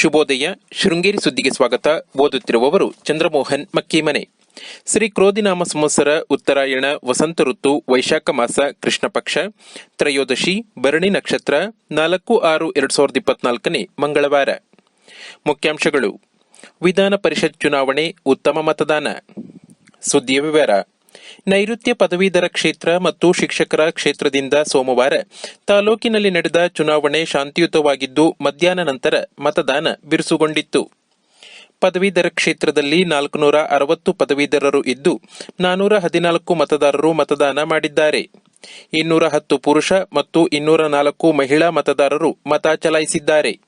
ಶುಭೋದಯ. ಶೃಂಗೇರಿ ಸುದ್ದಿಗೆ ಸ್ವಾಗತ. ಓದುತ್ತಿರುವವರು ಚಂದ್ರಮೋಹನ್ ಮಕ್ಕಿಮನೆ. ಶ್ರೀ ಕ್ರೋಧಿನಾಮ ಸಂವತ್ಸರ, ಉತ್ತರಾಯಣ, ವಸಂತ ಋತು, ವೈಶಾಖ ಮಾಸ ಕೃಷ್ಣ ಪಕ್ಷ ತ್ರಯೋದಶಿ, ಭರಣಿ ನಕ್ಷತ್ರ, ನಾಲ್ಕು ಆರು ಎರಡ್ ಸಾವಿರದ ಇಪ್ಪತ್ನಾಲ್ಕನೇ ಮಂಗಳವಾರ. ಮುಖ್ಯಾಂಶಗಳು. ವಿಧಾನ ಪರಿಷತ್ ಚುನಾವಣೆ, ಉತ್ತಮ ಮತದಾನ. ಸುದ್ದಿಯ ವಿವರ. ನೈಋತ್ಯ ಪದವೀಧರ ಕ್ಷೇತ್ರ ಮತ್ತು ಶಿಕ್ಷಕರ ಕ್ಷೇತ್ರದಿಂದ ಸೋಮವಾರ ತಾಲೂಕಿನಲ್ಲಿ ನಡೆದ ಚುನಾವಣೆ ಶಾಂತಿಯುತವಾಗಿದ್ದು, ಮಧ್ಯಾಹ್ನ ನಂತರ ಮತದಾನ ಬಿರುಸುಗೊಂಡಿತ್ತು. ಪದವೀಧರ ಕ್ಷೇತ್ರದಲ್ಲಿ ನಾಲ್ಕುನೂರ ಅರವತ್ತು ಪದವೀಧರರು ಇದ್ದು, ನಾನೂರ ಹದಿನಾಲ್ಕು ಮತದಾರರು ಮತದಾನ ಮಾಡಿದ್ದಾರೆ. ಇನ್ನೂರ ಹತ್ತು ಪುರುಷ ಮತ್ತು ಇನ್ನೂರ ನಾಲ್ಕು ಮಹಿಳಾ ಮತದಾರರು ಮತ ಚಲಾಯಿಸಿದ್ದಾರೆ.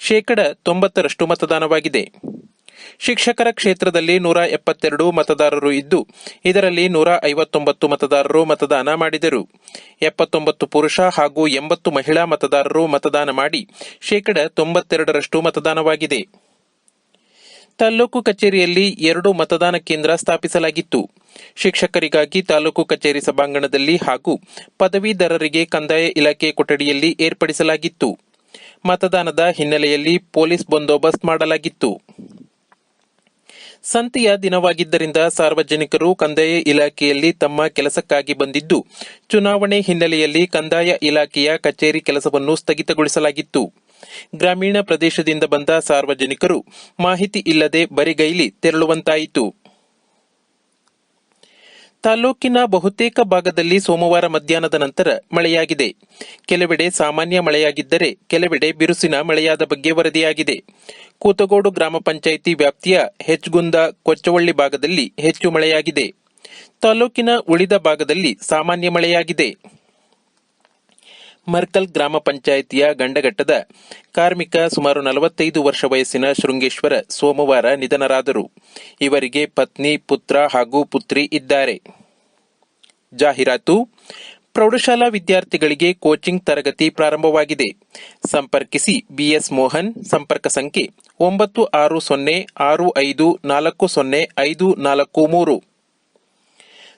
ಶೇಕಡ ತೊಂಬತ್ತರಷ್ಟು ಮತದಾನವಾಗಿದೆ. ಶಿಕ್ಷಕರ ಕ್ಷೇತ್ರದಲ್ಲಿ ನೂರ ಎಪ್ಪತ್ತೆರಡು ಮತದಾರರು ಇದ್ದು, ಇದರಲ್ಲಿ ನೂರ ಐವತ್ತೊಂಬತ್ತು ಮತದಾರರು ಮತದಾನ ಮಾಡಿದರು. ಎಪ್ಪತ್ತೊಂಬತ್ತು ಪುರುಷ ಹಾಗೂ ಎಂಬತ್ತು ಮಹಿಳಾ ಮತದಾರರು ಮತದಾನ ಮಾಡಿ, ಶೇಕಡ ತೊಂಬತ್ತೆರಡರಷ್ಟು ಮತದಾನವಾಗಿದೆ. ತಾಲೂಕು ಕಚೇರಿಯಲ್ಲಿ ಎರಡು ಮತದಾನ ಕೇಂದ್ರ ಸ್ಥಾಪಿಸಲಾಗಿತ್ತು. ಶಿಕ್ಷಕರಿಗಾಗಿ ತಾಲೂಕು ಕಚೇರಿ ಸಭಾಂಗಣದಲ್ಲಿ ಹಾಗೂ ಪದವೀಧರರಿಗೆ ಕಂದಾಯ ಇಲಾಖೆ ಕೊಠಡಿಯಲ್ಲಿ ಏರ್ಪಡಿಸಲಾಗಿತ್ತು. ಮತದಾನದ ಹಿನ್ನೆಲೆಯಲ್ಲಿ ಪೊಲೀಸ್ ಬಂದೋಬಸ್ತ್ ಮಾಡಲಾಗಿತ್ತು. ಸಂತೆಯ ದಿನವಾಗಿದ್ದರಿಂದ ಸಾರ್ವಜನಿಕರು ಕಂದಾಯ ಇಲಾಖೆಯಲ್ಲಿ ತಮ್ಮ ಕೆಲಸಕ್ಕಾಗಿ ಬಂದಿದ್ದು, ಚುನಾವಣೆ ಹಿನ್ನೆಲೆಯಲ್ಲಿ ಕಂದಾಯ ಇಲಾಖೆಯ ಕಚೇರಿ ಕೆಲಸವನ್ನು ಸ್ಥಗಿತಗೊಳಿಸಲಾಗಿತ್ತು. ಗ್ರಾಮೀಣ ಪ್ರದೇಶದಿಂದ ಬಂದ ಸಾರ್ವಜನಿಕರು ಮಾಹಿತಿ ಇಲ್ಲದೆ ಬರಿಗೈಲಿ ತೆರಳುವಂತಾಯಿತು. ತಾಲೂಕಿನ ಬಹುತೇಕ ಭಾಗದಲ್ಲಿ ಸೋಮವಾರ ಮಧ್ಯಾಹ್ನದ ನಂತರ ಮಳೆಯಾಗಿದೆ. ಕೆಲವೆಡೆ ಸಾಮಾನ್ಯ ಮಳೆಯಾಗಿದ್ದರೆ ಕೆಲವೆಡೆ ಬಿರುಸಿನ ಮಳೆಯಾದ ಬಗ್ಗೆ ವರದಿಯಾಗಿದೆ. ಕೂತಗೋಡು ಗ್ರಾಮ ಪಂಚಾಯಿತಿ ವ್ಯಾಪ್ತಿಯ ಹೆಚ್ಗುಂದ ಕೊಚ್ಚವಳ್ಳಿ ಭಾಗದಲ್ಲಿ ಹೆಚ್ಚು ಮಳೆಯಾಗಿದೆ. ತಾಲೂಕಿನ ಉಳಿದ ಭಾಗದಲ್ಲಿ ಸಾಮಾನ್ಯ ಮಳೆಯಾಗಿದೆ. ಮರ್ಕಲ್ ಗ್ರಾಮ ಪಂಚಾಯಿತಿಯ ಗಂಡಘಟ್ಟದ ಕಾರ್ಮಿಕ ಸುಮಾರು ನಲವತ್ತೈದು ವರ್ಷ ವಯಸ್ಸಿನ ಶೃಂಗೇಶ್ವರ ಸೋಮವಾರ ನಿಧನರಾದರು. ಇವರಿಗೆ ಪತ್ನಿ, ಪುತ್ರ ಹಾಗೂ ಪುತ್ರಿ ಇದ್ದಾರೆ. ಜಾಹೀರಾತು, ಪ್ರೌಢಶಾಲಾ ವಿದ್ಯಾರ್ಥಿಗಳಿಗೆ ಕೋಚಿಂಗ್ ತರಗತಿ ಪ್ರಾರಂಭವಾಗಿದೆ. ಸಂಪರ್ಕಿಸಿ ಬಿಎಸ್ ಮೋಹನ್, ಸಂಪರ್ಕ ಸಂಖ್ಯೆ ಒಂಬತ್ತು ಆರು ಸೊನ್ನೆ ಆರು ಐದು ನಾಲ್ಕು ಸೊನ್ನೆ ಐದು ನಾಲ್ಕು ಮೂರು.